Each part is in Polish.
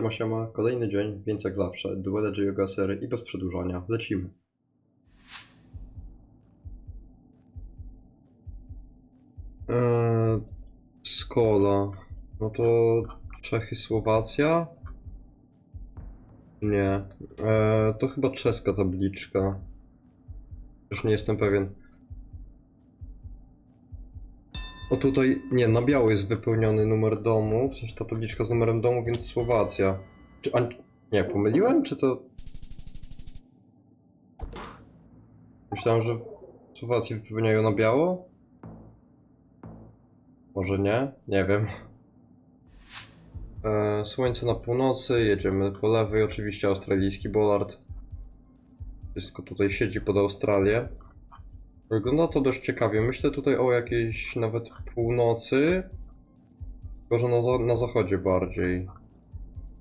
Siema, siema, kolejny dzień, więc jak zawsze, duele Geogasery i bez przedłużania, lecimy. Eee, Skola, no to Czechy, Słowacja? Nie, eee, to chyba czeska tabliczka. Już nie jestem pewien. O tutaj, nie, na biało jest wypełniony numer domu, w sensie ta tabliczka z numerem domu, więc Słowacja. Czy, a, nie, pomyliłem, czy to... Myślałem, że w Słowacji wypełniają na biało? Może nie? Nie wiem. E, słońce na północy, jedziemy po lewej, oczywiście australijski bollard. Wszystko tutaj siedzi pod Australię. Wygląda to dość ciekawie. Myślę tutaj o jakiejś nawet północy. Tylko, że na, za na zachodzie bardziej.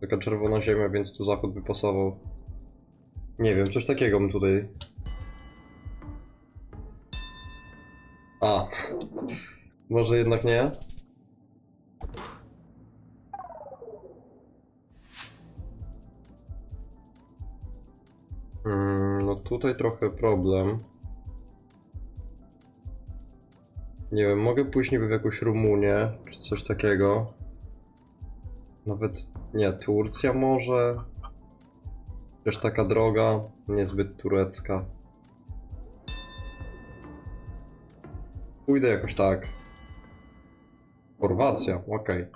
Taka czerwona ziemia, więc tu zachód by pasował. Nie wiem, coś takiego bym tutaj. A. Może jednak nie? Mm, no tutaj trochę problem. Nie wiem, mogę pójść niby w jakąś Rumunię, czy coś takiego. Nawet, nie, Turcja może. Też taka droga, niezbyt turecka. Pójdę jakoś tak. Chorwacja, okej.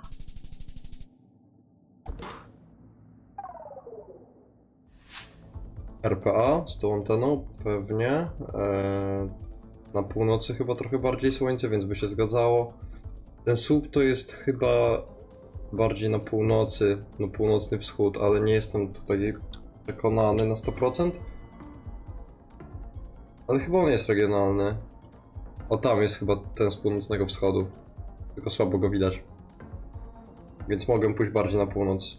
RPA z tą anteną, pewnie. Eee, na północy chyba trochę bardziej słońce, więc by się zgadzało. Ten słup to jest chyba bardziej na północy, na północny wschód, ale nie jestem tutaj przekonany na 100%. Ale chyba on jest regionalny. O, tam jest chyba ten z północnego wschodu. Tylko słabo go widać. Więc mogę pójść bardziej na północ.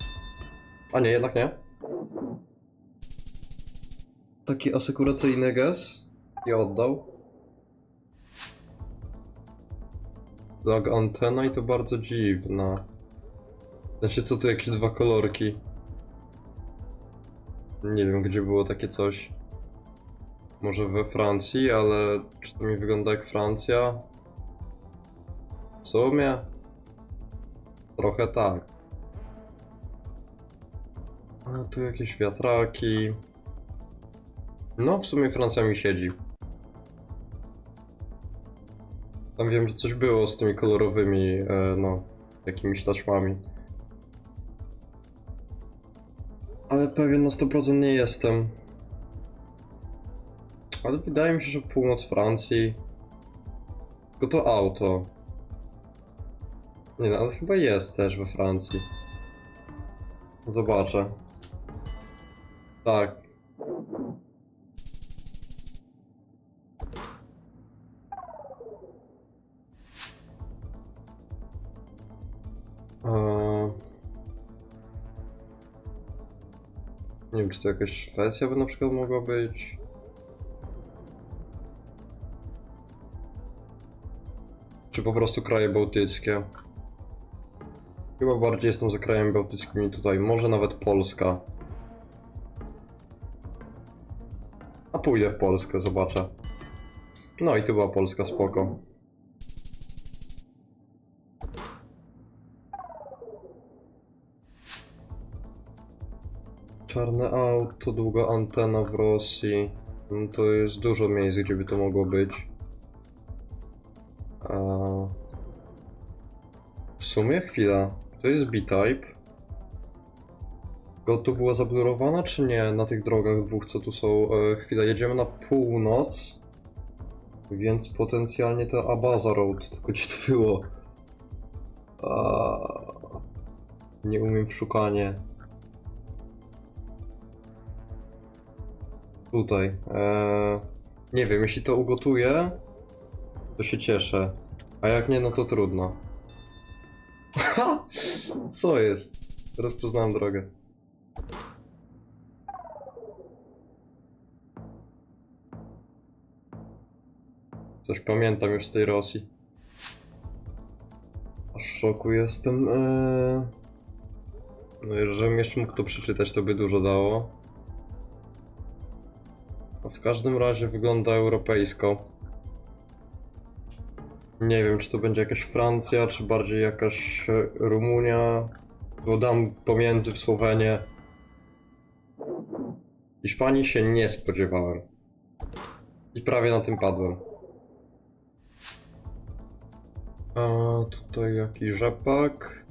A nie, jednak nie. Taki asekuracyjny gaz i oddał. Lag antena i to bardzo dziwna. W sensie co tu jakieś dwa kolorki. Nie wiem gdzie było takie coś. Może we Francji, ale czy to mi wygląda jak Francja? W sumie? Trochę tak. A tu jakieś wiatraki. No, w sumie Francja mi siedzi. Tam wiem, że coś było z tymi kolorowymi, e, no, jakimiś taśmami. Ale pewien na 100% nie jestem. Ale wydaje mi się, że północ Francji. Tylko to auto. Nie no, ale chyba jest też we Francji. Zobaczę. Tak. Nie wiem, czy to jakaś Szwecja by na przykład mogła być. Czy po prostu kraje bałtyckie. Chyba bardziej jestem za krajami bałtyckimi tutaj, może nawet Polska. A pójdę w Polskę, zobaczę. No i tu była Polska, spoko. Czarne auto, długa antena w Rosji. No to jest dużo miejsc, gdzie by to mogło być. A... W sumie chwila. To jest B-Type. Go tu była zablurowana, czy nie? Na tych drogach dwóch, co tu są. E, chwila, jedziemy na północ. Więc potencjalnie ta Abaza Road. Tylko gdzie to było? A... Nie umiem w szukanie. Tutaj. Eee, nie wiem, jeśli to ugotuję, to się cieszę. A jak nie, no to trudno. Co jest? Rozpoznałem drogę. Coś pamiętam już z tej Rosji. Aż w szoku jestem. Eee... No żebym jeszcze mógł to przeczytać, to by dużo dało. W każdym razie wygląda europejsko. Nie wiem, czy to będzie jakaś Francja, czy bardziej jakaś e, Rumunia. Bo dam pomiędzy w Słowenię. Hiszpanii się nie spodziewałem. I prawie na tym padłem. A tutaj jakiś rzepak.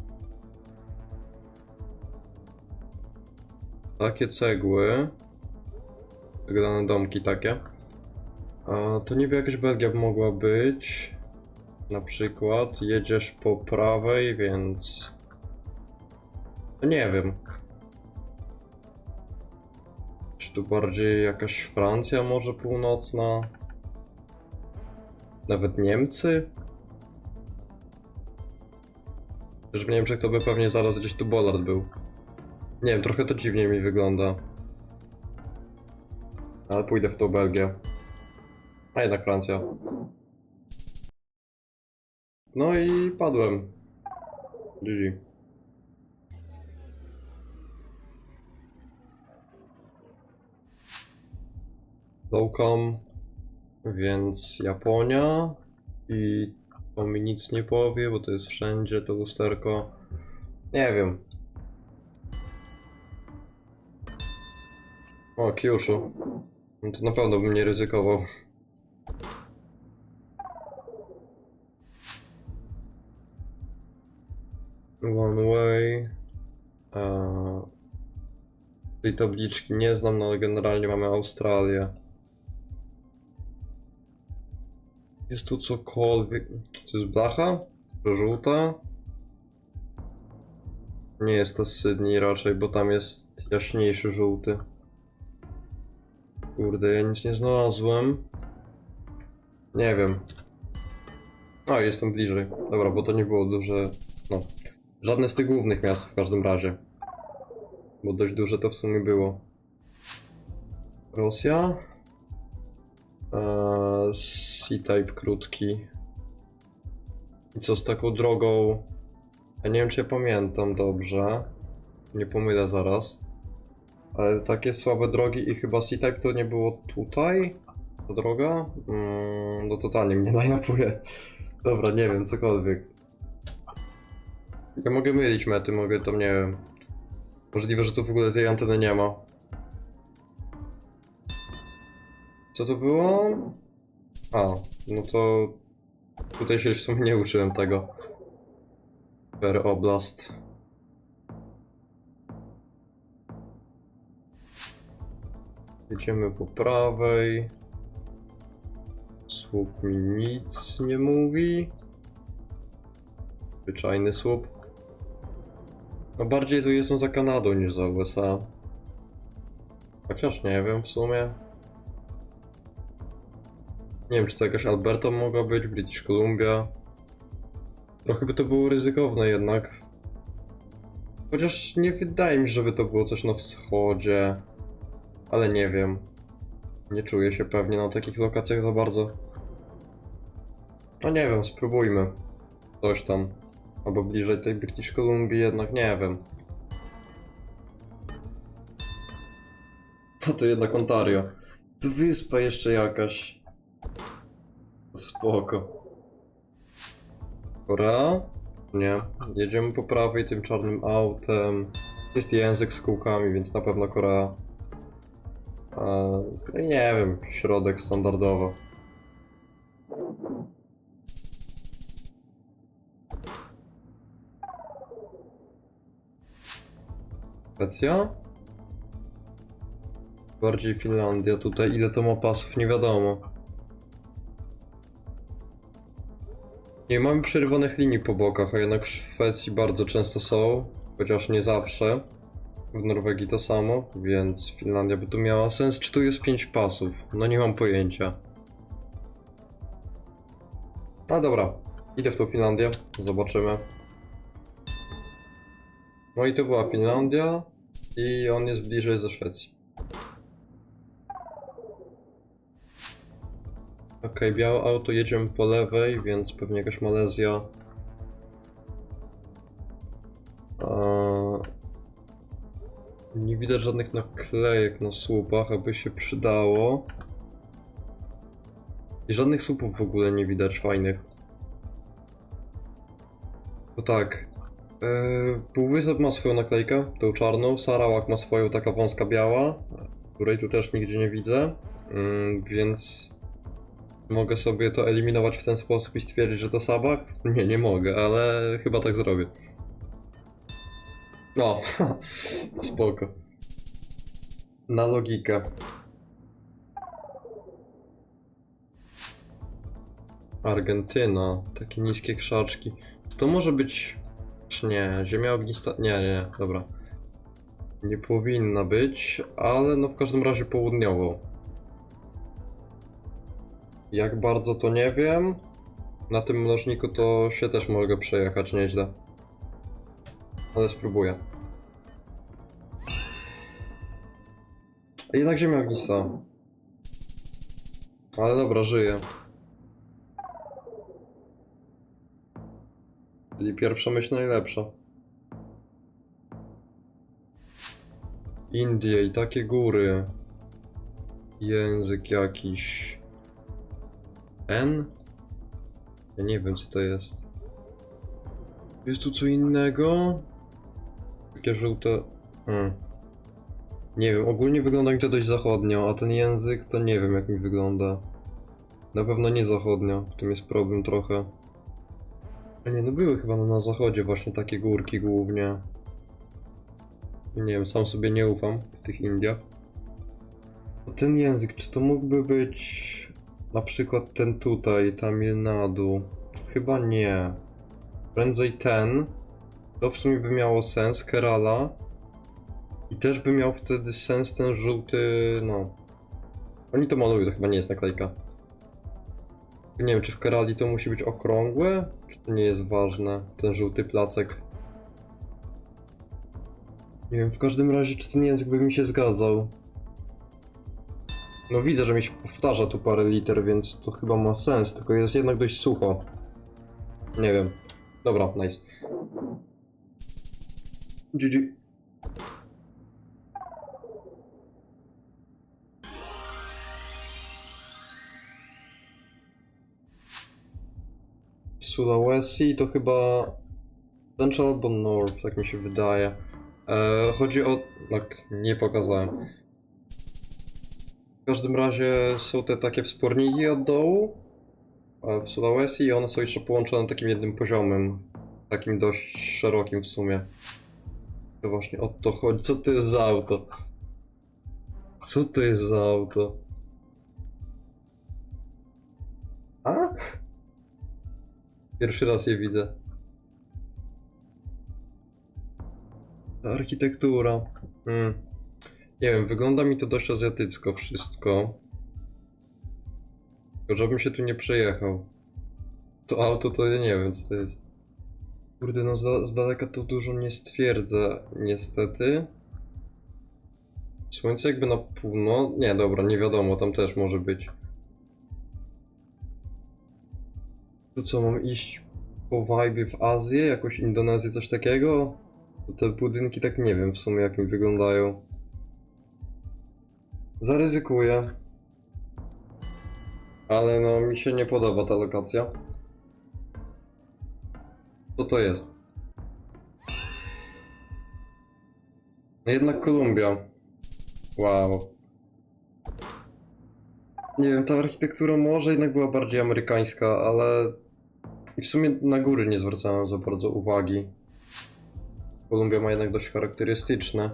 Takie cegły. Wyglądane domki takie. A to niby jakaś Belgia mogła być. Na przykład jedziesz po prawej, więc... No nie wiem. Czy tu bardziej jakaś Francja może północna? Nawet Niemcy? Też w Niemczech to by pewnie zaraz gdzieś tu Bollard był. Nie wiem, trochę to dziwnie mi wygląda. Ale pójdę w tą Belgię. A jednak Francja. No i padłem. GG. Lowcom, więc Japonia i to mi nic nie powie, bo to jest wszędzie to lusterko. Nie wiem. O, Kyushu. No to na pewno bym nie ryzykował. One way. Eee, tej tabliczki nie znam, no ale generalnie mamy Australię. Jest tu cokolwiek. To jest blacha? Żółta? Nie jest to Sydney raczej, bo tam jest jaśniejszy żółty. Kurde, ja nic nie znalazłem. Nie wiem. O, jestem bliżej. Dobra, bo to nie było duże. No. Żadne z tych głównych miast w każdym razie. Bo dość duże to w sumie było. Rosja. Eee, C-type krótki. I co z taką drogą? Ja nie wiem, czy ja pamiętam dobrze. Nie pomylę zaraz. Ale takie słabe drogi i chyba C-type to nie było tutaj? Ta droga? Mm, no totalnie mnie najnapuje. Dobra, nie wiem, cokolwiek. Ja mogę mylić mety, mogę tam, nie wiem. Możliwe, że tu w ogóle tej anteny nie ma. Co to było? A, no to tutaj się w sumie nie uczyłem tego. Per oblast. Jedziemy po prawej. Słup mi nic nie mówi. Zwyczajny słup. No bardziej tu jestem za Kanadą niż za USA. Chociaż nie wiem w sumie. Nie wiem, czy to jakaś Alberta mogła być, British Columbia. Trochę by to było ryzykowne jednak. Chociaż nie wydaje mi się, żeby to było coś na wschodzie. Ale nie wiem. Nie czuję się pewnie na takich lokacjach za bardzo. No nie wiem, spróbujmy. Coś tam. Albo bliżej tej British Columbii jednak, nie wiem. No to jednak Ontario. To wyspa jeszcze jakaś. Spoko. Korea? Nie. Jedziemy po prawej tym czarnym autem. Jest język z kółkami, więc na pewno Korea. Eee, nie wiem, środek standardowo. Szwecja? Bardziej Finlandia tutaj. Ile to ma pasów? Nie wiadomo. Nie mamy przerywanych linii po bokach, a jednak w Szwecji bardzo często są, chociaż nie zawsze. W Norwegii to samo, więc Finlandia by tu miała sens. Czy tu jest 5 pasów? No nie mam pojęcia. A dobra, idę w tą Finlandię, zobaczymy. No i to była Finlandia i on jest bliżej ze Szwecji. Okej, białe auto, jedziemy po lewej, więc pewnie jakaś Malezja. Nie widać żadnych naklejek na słupach, aby się przydało. I żadnych słupów w ogóle nie widać fajnych. No tak. Yy, Półwysep ma swoją naklejkę, tą czarną. Sarawak ma swoją, taka wąska biała, której tu też nigdzie nie widzę. Mm, więc mogę sobie to eliminować w ten sposób i stwierdzić, że to Sabach? Nie, nie mogę, ale chyba tak zrobię. No, spoko. Na logikę. Argentyna, takie niskie krzaczki. To może być. Czy nie? Ziemia ognista. Nie, nie, dobra. Nie powinna być, ale no w każdym razie południowo. Jak bardzo to nie wiem. Na tym mnożniku to się też mogę przejechać nieźle. Ale spróbuję. A Jednak ziemia ognista. Ale dobra, żyję. Czyli pierwsza myśl najlepsza. Indie i takie góry. Język jakiś. N? Ja nie wiem co to jest. Jest tu co innego? Takie żółte. Hmm. Nie wiem, ogólnie wygląda mi to dość zachodnio, a ten język to nie wiem jak mi wygląda. Na pewno nie zachodnio, w tym jest problem trochę. A nie, no były chyba na zachodzie właśnie takie górki głównie. Nie wiem, sam sobie nie ufam w tych Indiach. Ten język, czy to mógłby być na przykład ten tutaj, Tamil Nadu? Chyba nie. Prędzej ten. To w sumie by miało sens, Kerala. I też by miał wtedy sens ten żółty, no. Oni to malują, to chyba nie jest naklejka. Nie wiem, czy w Kerali to musi być okrągłe, czy to nie jest ważne, ten żółty placek. Nie wiem, w każdym razie, czy ten język by mi się zgadzał. No widzę, że mi się powtarza tu parę liter, więc to chyba ma sens, tylko jest jednak dość sucho. Nie wiem. Dobra, nice. GG. Sulawesi to chyba Central albo North, tak mi się wydaje. E, chodzi o... Tak, nie pokazałem. W każdym razie są te takie wsporniki od dołu w Sulawesi i one są jeszcze połączone takim jednym poziomem. Takim dość szerokim w sumie. To właśnie o to chodzi. Co to jest za auto? Co to jest za auto? A? Pierwszy raz je widzę. Architektura. Hmm. Nie wiem, wygląda mi to dość azjatycko wszystko. Tylko żebym się tu nie przejechał. To auto to ja nie wiem co to jest. Kurde, no z, z daleka to dużo nie stwierdzę, niestety. Słońce jakby na północ... Nie, dobra, nie wiadomo, tam też może być. To co, mam iść po vibe w Azję, jakoś Indonezję, coś takiego? To te budynki tak nie wiem w sumie jak mi wyglądają. Zaryzykuję. Ale no, mi się nie podoba ta lokacja. Co to jest? No jednak Kolumbia. Wow. Nie wiem, ta architektura może jednak była bardziej amerykańska, ale i w sumie na góry nie zwracałem za bardzo uwagi. Kolumbia ma jednak dość charakterystyczne.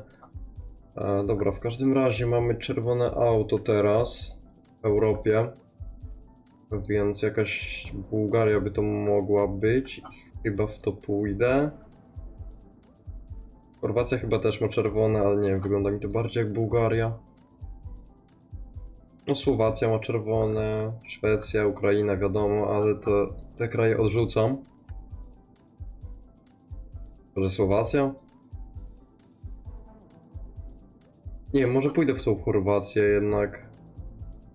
E, dobra, w każdym razie mamy czerwone auto teraz w Europie. Więc jakaś Bułgaria by to mogła być. Chyba w to pójdę. Chorwacja chyba też ma czerwone, ale nie wiem, wygląda mi to bardziej jak Bułgaria. No Słowacja ma czerwone, Szwecja, Ukraina wiadomo, ale to te kraje odrzucam. Może Słowacja? Nie może pójdę w tą Chorwację jednak.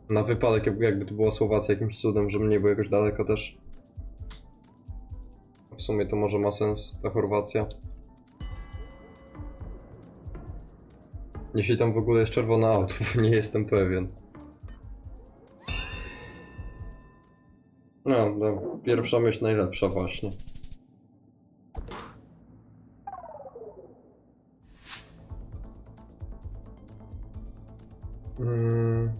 Na wypadek jakby, to była Słowacja jakimś cudem, żeby nie było jakoś daleko też. W sumie to może ma sens ta Chorwacja. Jeśli tam w ogóle jest czerwone auto, nie jestem pewien. No, no, pierwsza myśl najlepsza właśnie. Mm,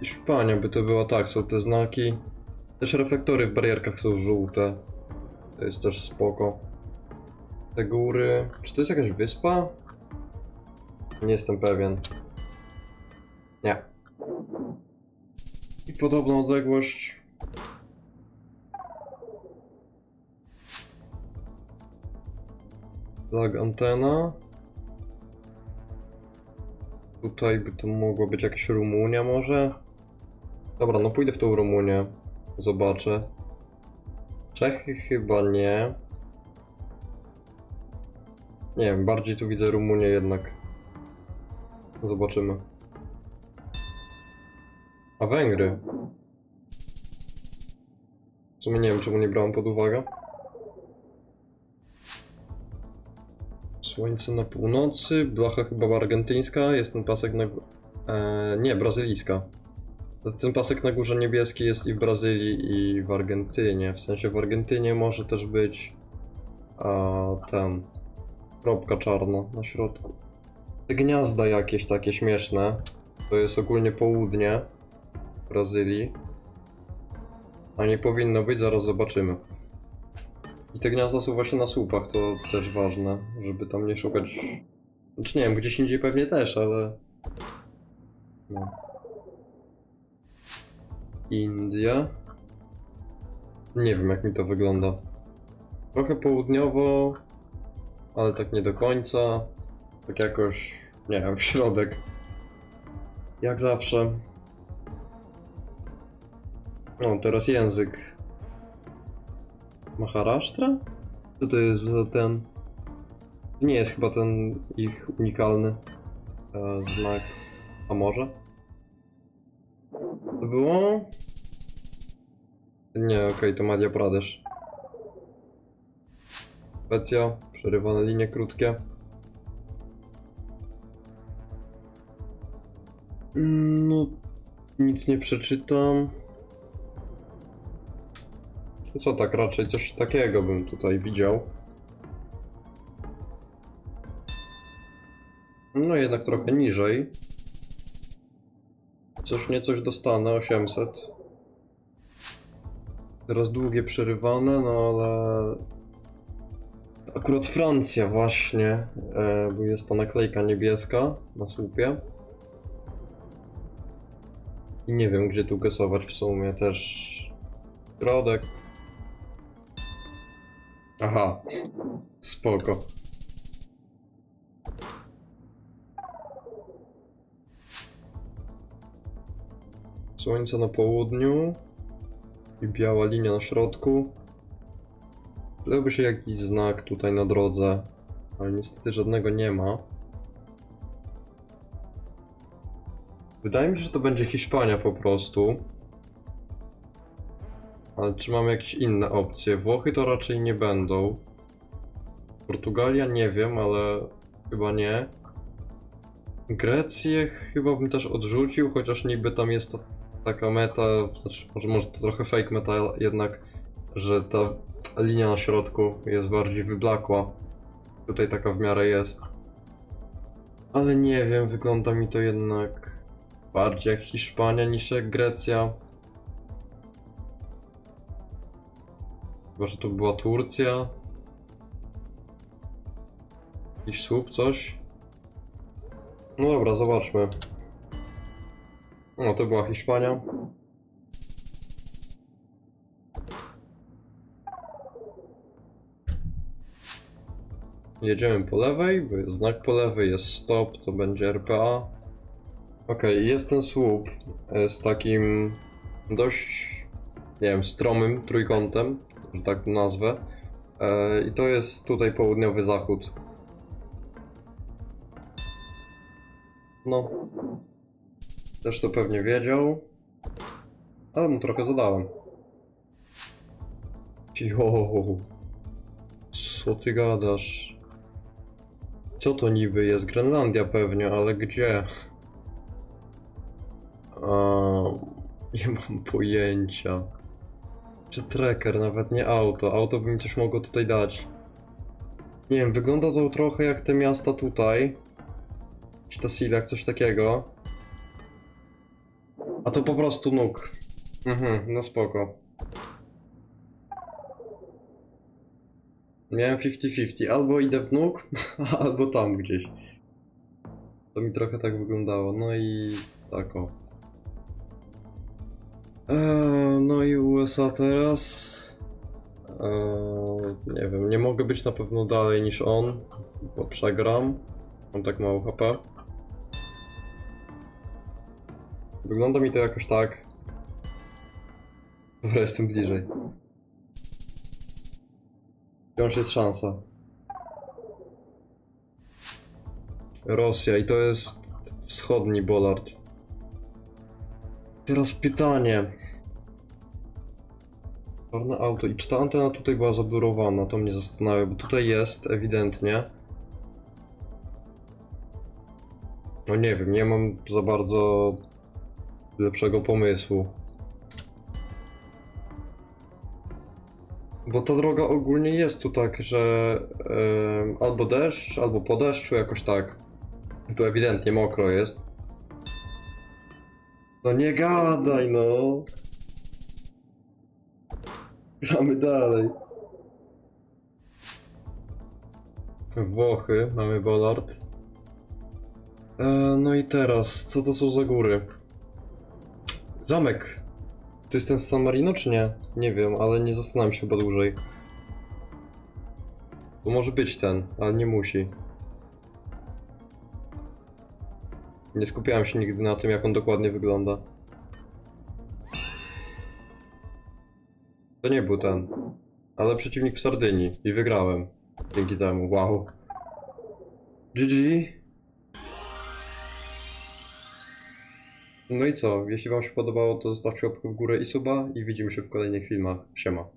Hiszpania by to była tak, są te znaki. Też reflektory w barierkach są żółte. To jest też spoko. Te góry. Czy to jest jakaś wyspa? Nie jestem pewien. Nie. I podobną odległość. Tak, antena. Tutaj by to mogła być jakaś Rumunia może? Dobra, no pójdę w tą Rumunię. Zobaczę. Czechy chyba nie. Nie wiem, bardziej tu widzę Rumunię jednak. Zobaczymy. A Węgry? W sumie nie wiem, czemu nie brałem pod uwagę. Słońce na północy, blacha chyba argentyńska, jest ten pasek na... E, nie, brazylijska. Ten pasek na górze niebieski jest i w Brazylii, i w Argentynie. W sensie w Argentynie może też być a, ten kropka czarna na środku. Te gniazda jakieś takie śmieszne. To jest ogólnie południe Brazylii. A nie powinno być, zaraz zobaczymy. I te gniazda są właśnie na słupach, to też ważne, żeby tam nie szukać. Znaczy nie wiem, gdzieś indziej pewnie też, ale. No. India. Nie wiem jak mi to wygląda. Trochę południowo, ale tak nie do końca. Tak jakoś, nie wiem, środek. Jak zawsze. No, teraz język. Maharashtra? Co to jest za ten... Nie jest chyba ten ich unikalny e, znak. A może? Było? Nie, okej, to Madhya Pradesh. Szwecja, przerywane linie krótkie. Mm, No, nic nie przeczytam. Co tak, raczej coś takiego bym tutaj widział. No jednak trochę niżej. Coś nie coś dostanę, 800. Teraz długie przerywane, no ale... Akurat Francja właśnie, e, bo jest ta naklejka niebieska na słupie. I nie wiem gdzie tu gasować w sumie też. Środek. Aha, spoko. Słońce na południu i biała linia na środku. Przydałby się jakiś znak tutaj na drodze, ale niestety żadnego nie ma. Wydaje mi się, że to będzie Hiszpania po prostu. Ale czy mamy jakieś inne opcje? Włochy to raczej nie będą. Portugalia nie wiem, ale chyba nie. Grecję chyba bym też odrzucił, chociaż niby tam jest ta, taka meta, znaczy może, może to trochę fake meta jednak, że ta linia na środku jest bardziej wyblakła. Tutaj taka w miarę jest. Ale nie wiem, wygląda mi to jednak bardziej jak Hiszpania niż jak Grecja. Chyba, że to była Turcja. Jakiś słup, coś. No dobra, zobaczmy. No, to była Hiszpania. Jedziemy po lewej, bo jest znak po lewej, jest stop, to będzie RPA. Okej, jest ten słup z takim dość, nie wiem, stromym trójkątem, że tak nazwę. E, I to jest tutaj południowy zachód. No. Też to pewnie wiedział. Ale mu trochę zadałem. Jo. Co ty gadasz? Co to niby jest? Grenlandia pewnie, ale gdzie? A, nie mam pojęcia. Czy tracker, nawet nie auto. Auto by mi coś mogło tutaj dać. Nie wiem, wygląda to trochę jak te miasta tutaj. Czy to Silak, coś takiego. A to po prostu nóg. Mhm, no spoko. Miałem 50-50, albo idę w nóg, albo tam gdzieś. To mi trochę tak wyglądało, no i tak o. Eee, no i USA teraz. Eee, nie wiem, nie mogę być na pewno dalej niż on, bo przegram. Mam tak mało HP. Wygląda mi to jakoś tak. Dobra, jestem bliżej. Wciąż jest szansa. Rosja i to jest wschodni Bollard. Teraz pytanie. Czarne auto. I czy ta antena tutaj była zablurowana? To mnie zastanawia, bo tutaj jest ewidentnie. No nie wiem, nie mam za bardzo lepszego pomysłu. Bo ta droga ogólnie jest tu tak, że em, albo deszcz, albo po deszczu, jakoś tak. Tu ewidentnie mokro jest. No nie gadaj, no. Gramy dalej. Włochy, mamy Bollard. E, no i teraz, co to są za góry? Zamek. To jest ten z San Marino, czy nie? Nie wiem, ale nie zastanawiam się chyba dłużej. To może być ten, ale nie musi. Nie skupiałem się nigdy na tym, jak on dokładnie wygląda. To nie był ten. Ale przeciwnik w Sardynii i wygrałem. Dzięki temu, wow. GG. No i co? Jeśli wam się podobało, to zostawcie łapkę w górę i suba i widzimy się w kolejnych filmach. Siema.